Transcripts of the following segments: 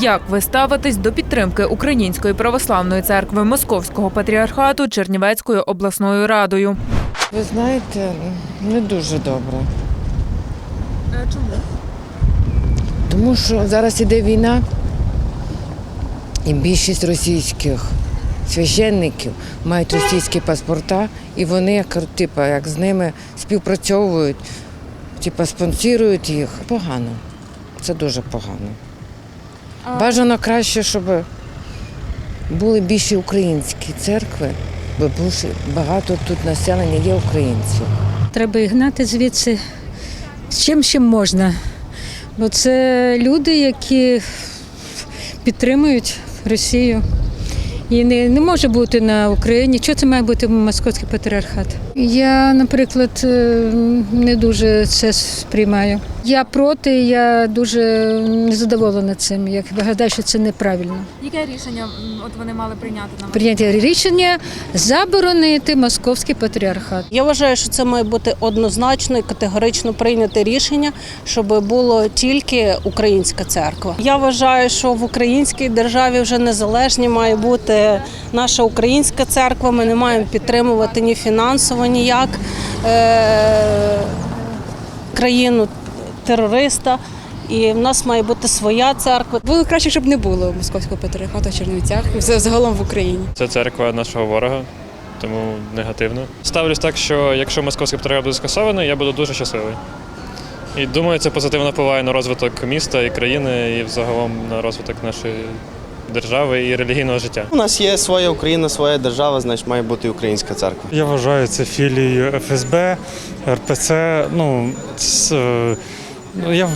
Як ви ставитесь до підтримки Української православної церкви Московського патріархату Чернівецькою обласною радою? Ви знаєте, не дуже добре. Чому? Тому що зараз іде війна, і більшість російських священників мають російські паспорта, і вони як, типа, як з ними співпрацьовують, типа, спонсорують їх. Погано. Це дуже погано. Бажано краще, щоб були більші українські церкви, бо багато тут населення є українців. Треба їх гнати звідси з чим чим можна. Бо це люди, які підтримують Росію. І не, не може бути на Україні. Чого це має бути московський патріархат? Я, наприклад, е, не дуже це сприймаю. Я проти, я дуже незадоволена цим. Я вважаю, що це неправильно. Яке рішення от вони мали прийняти на Прийняття рішення заборонити московський патріархат. Я вважаю, що це має бути однозначно і категорично прийняте рішення, щоб було тільки українська церква. Я вважаю, що в українській державі вже незалежні має бути наша українська церква. Ми не маємо підтримувати ні фінансово, ніяк е- країну терориста. І в нас має бути своя церква. Було краще, щоб не було московського патріархату в Чернівцях загалом в Україні. Це церква нашого ворога, тому негативно. Ставлюсь так, що якщо московський патріархат буде скасований, я буду дуже щасливий. І думаю, це позитивно впливає на розвиток міста і країни, і взагалом на розвиток нашої держави і релігійного життя. У нас є своя Україна, своя держава, значить має бути українська церква. Я вважаю це філією ФСБ, РПЦ. Ну, е, ну, я,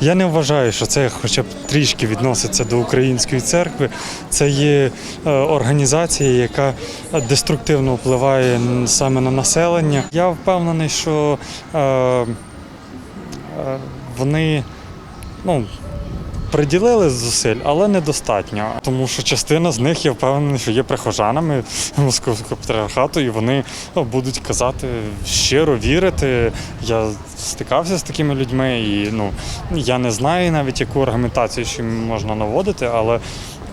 я не вважаю, що це хоча б трішки відноситься до української церкви. Це є е, організація, яка деструктивно впливає саме на населення. Я впевнений, що е, е, вони ну, приділили зусиль, але недостатньо. Тому що частина з них, я впевнений, що є прихожанами московського патріархату, і вони ну, будуть казати щиро вірити. Я стикався з такими людьми, і ну, я не знаю навіть, яку аргументацію ще можна наводити, але.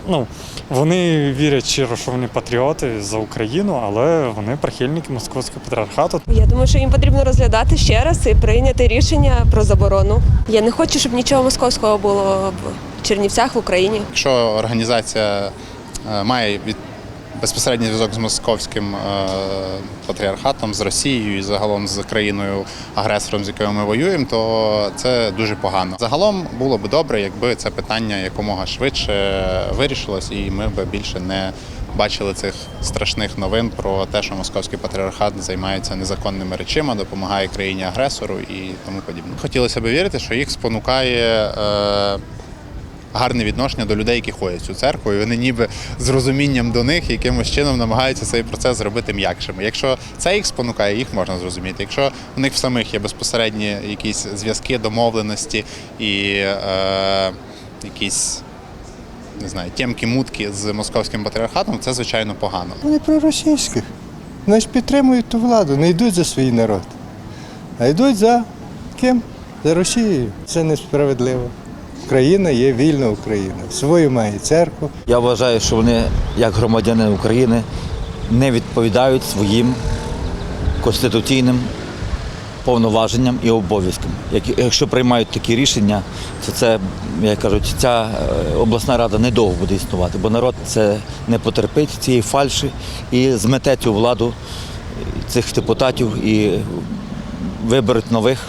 Ну, вони вірять щиро, що вони патріоти за Україну, але вони прихильники московського патріархату. Я думаю, що їм потрібно розглядати ще раз і прийняти рішення про заборону. Я не хочу, щоб нічого московського було в Чернівцях в Україні. Якщо організація е, має від безпосередній зв'язок з московським е, патріархатом, з Росією і загалом з країною агресором, з якою ми воюємо, то це дуже погано. Загалом було б добре, якби це питання якомога швидше вирішилось, і ми б більше не бачили цих страшних новин про те, що московський патріархат займається незаконними речима, допомагає країні агресору і тому подібне. Хотілося б вірити, що їх спонукає. Гарне відношення до людей, які ходять цю церкву, і вони ніби з розумінням до них якимось чином намагаються цей процес зробити м'якшим. Якщо це їх спонукає, їх можна зрозуміти. Якщо у них в самих є безпосередні якісь зв'язки, домовленості і е, якісь. Не знаю, тємки мутки з московським патріархатом, це звичайно погано. Вони проросійські. Значить, підтримують ту владу, не йдуть за свій народ, а йдуть за ким? За Росією. Це несправедливо. Україна є вільна Україна. Свою має церкву. Я вважаю, що вони, як громадяни України, не відповідають своїм конституційним повноваженням і обов'язкам. Якщо приймають такі рішення, то це, як кажуть, ця е, обласна рада недовго буде існувати, бо народ це не потерпить цієї фальші і змете цю владу е, цих депутатів і виберуть нових.